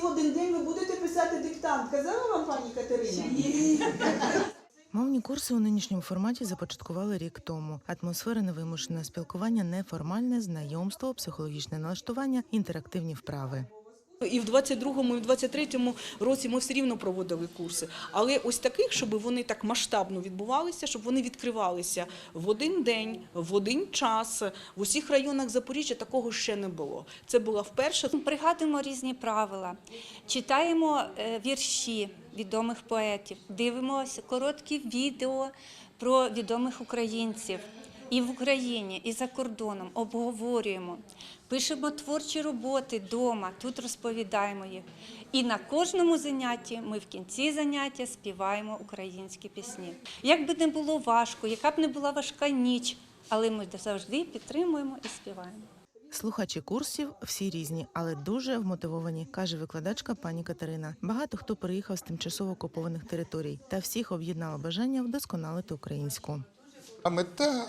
всі в один день ви будете писати диктант. Казала вам пані Катерина? Ні. Мовні курси у нинішньому форматі започаткували рік тому. Атмосфера невимушене спілкування, неформальне знайомство, психологічне налаштування, інтерактивні вправи. І в 22-му, і в 23-му році ми все рівно проводили курси. Але ось таких, щоб вони так масштабно відбувалися, щоб вони відкривалися в один день, в один час. В усіх районах Запоріжжя такого ще не було. Це була вперше. Пригадуємо різні правила, читаємо е, вірші відомих поетів, дивимося короткі відео про відомих українців і в Україні, і за кордоном, обговорюємо, пишемо творчі роботи вдома, тут розповідаємо їх. І на кожному занятті ми в кінці заняття співаємо українські пісні. Як би не було важко, яка б не була важка ніч, але ми завжди підтримуємо і співаємо. Слухачі курсів всі різні, але дуже вмотивовані, каже викладачка пані Катерина. Багато хто приїхав з тимчасово окупованих територій, та всіх об'єднало бажання вдосконалити українську. А мета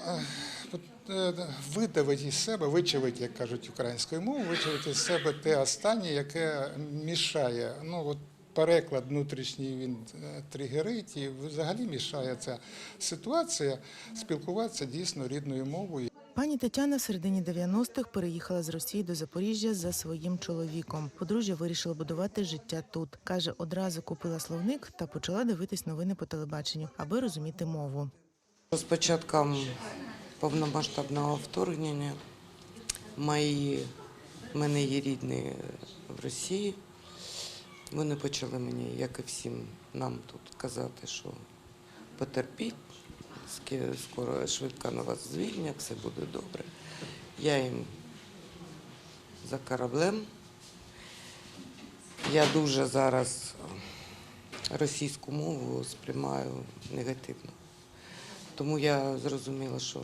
е, е, видавити із себе, вичавити, як кажуть українською мовою, вичавити із себе те останнє, яке мішає. Ну от переклад внутрішній він е, тригерить і взагалі мішає ця ситуація спілкуватися дійсно рідною мовою. Пані Тетяна в середині 90-х переїхала з Росії до Запоріжжя за своїм чоловіком. Подружжя вирішила будувати життя тут. каже, одразу купила словник та почала дивитись новини по телебаченню, аби розуміти мову. З початком повномасштабного вторгнення мої, мене є рідні в Росії. Вони почали мені, як і всім нам тут казати, що потерпіть, скоро швидко на вас звільнять, все буде добре. Я їм за кораблем. Я дуже зараз російську мову сприймаю негативно. Тому я зрозуміла, що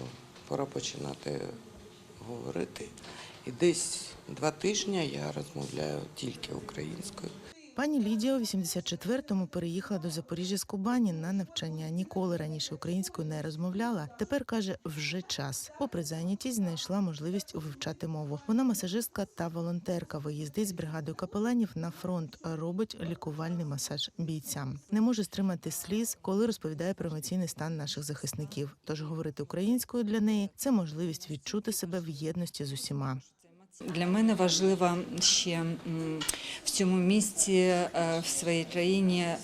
пора починати говорити. І десь два тижні я розмовляю тільки українською. Пані Лідія у 84-му переїхала до Запоріжжя з Кубані на навчання. Ніколи раніше українською не розмовляла. Тепер каже, вже час. Попри зайнятість, знайшла можливість вивчати мову. Вона масажистка та волонтерка. Виїздить з бригадою капеланів на фронт, робить лікувальний масаж бійцям. Не може стримати сліз, коли розповідає про емоційний стан наших захисників. Тож говорити українською для неї це можливість відчути себе в єдності з усіма. Для мене важливо ще в цьому місці, е, в своїй країні е,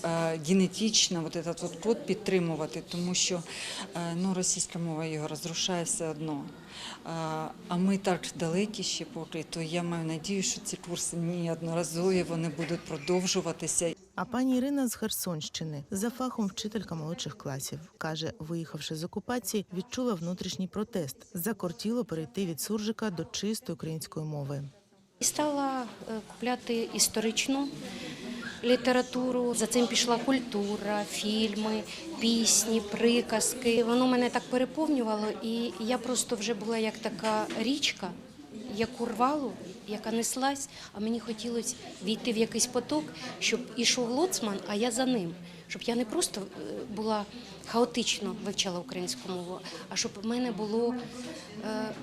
генетично вот этот вот код підтримувати, тому що е, ну, російська мова його розрушає все одно. А ми так далекі ще поки, то я маю надію, що ці курси неодноразові, вони будуть продовжуватися. А пані Ірина з Херсонщини за фахом вчителька молодших класів каже, виїхавши з окупації, відчула внутрішній протест. Закортіло перейти від суржика до чистої української мови. Стала е, купляти історичну літературу. За цим пішла культура, фільми, пісні, приказки. Воно мене так переповнювало, і я просто вже була як така річка, яку рвало, яка неслась, а мені хотілося війти в якийсь поток, щоб ішов лоцман, а я за ним. Щоб я не просто е, була хаотично вивчала українську мову, а щоб в мене було е,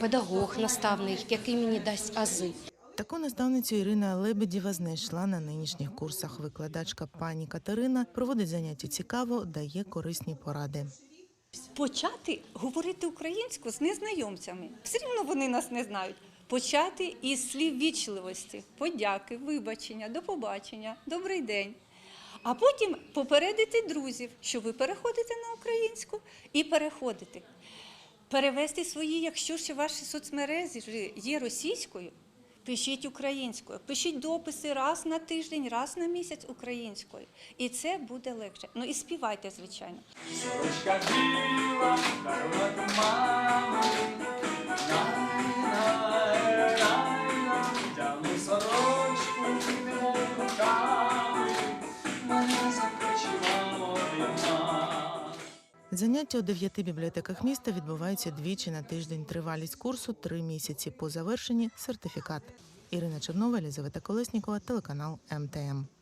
педагог, наставник, який мені дасть ази. Таку наставницю Ірина Лебедєва знайшла на нинішніх курсах. Викладачка пані Катерина проводить заняття цікаво, дає корисні поради. Почати говорити українську з незнайомцями. Все рівно вони нас не знають. Почати із слів вічливості, подяки, вибачення, до побачення, добрий день. А потім попередити друзів, що ви переходите на українську і переходите. Перевести свої, якщо ще ваші соцмережі є російською, пишіть українською, пишіть дописи раз на тиждень, раз на місяць українською. І це буде легше. Ну і співайте, звичайно. Заняття у дев'яти бібліотеках міста відбуваються двічі на тиждень. Тривалість курсу три місяці. По завершенні сертифікат. Ірина Чернова, Елізавета Колеснікова, телеканал МТМ.